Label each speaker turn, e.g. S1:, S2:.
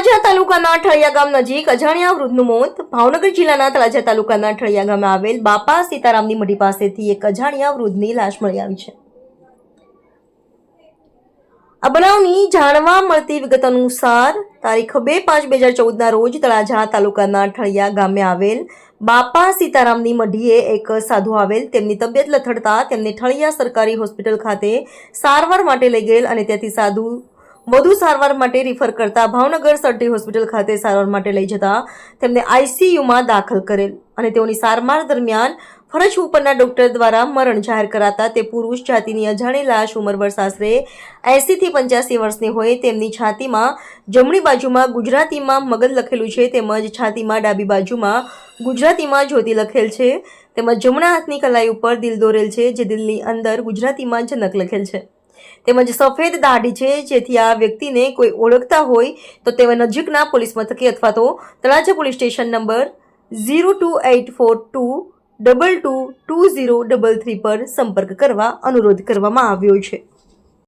S1: તળાજા તાલુકાના ઠળિયા ગામ નજીક અજાણ્યા વૃદ્ધનું મોત. ભાવનગર જિલ્લાના તળાજા તાલુકાના ઠળિયા ગામે આવેલ બાપા સીતારામની મઢી પાસેથી એક અજાણ્યા વૃદ્ધની લાશ મળી આવી છે. આ બનાવની જાણવા મળતી વિગત અનુસાર તારીખ બે પાંચ બે હજાર ચૌદના રોજ તળાજા તાલુકાના ઠળિયા ગામે આવેલ બાપા સીતારામની મઢીએ એક સાધુ આવેલ તેમની તબિયત લથડતા તેમને ઠળિયા સરકારી હોસ્પિટલ ખાતે સારવાર માટે લઈ ગયેલ અને ત્યાંથી સાધુ વધુ સારવાર માટે રિફર કરતા ભાવનગર સરટી હોસ્પિટલ ખાતે સારવાર માટે લઈ જતા તેમને આઈસીયુમાં દાખલ કરેલ અને તેઓની સારવાર દરમિયાન ફરજ ઉપરના ડોક્ટર દ્વારા મરણ જાહેર કરાતા તે પુરુષ જાતિની અજાણી લાશ ઉમરવર સાસરે એંસીથી પંચ્યાસી વર્ષની હોય તેમની છાતીમાં જમણી બાજુમાં ગુજરાતીમાં મગજ લખેલું છે તેમજ છાતીમાં ડાબી બાજુમાં ગુજરાતીમાં જ્યોતિ લખેલ છે તેમજ જમણા હાથની કલાઈ ઉપર દિલ દોરેલ છે જે દિલની અંદર ગુજરાતીમાં જનક લખેલ છે. તેમજ સફેદ દાઢી છે, જેથી આ વ્યક્તિને કોઈ ઓળખતા હોય તો તે નજીકના પોલીસ મથકે અથવા તો Talaja police station number zero two eight four two double two two zero double three પર સંપર્ક કરવા અનુરોધ કરવામાં આવ્યો છે.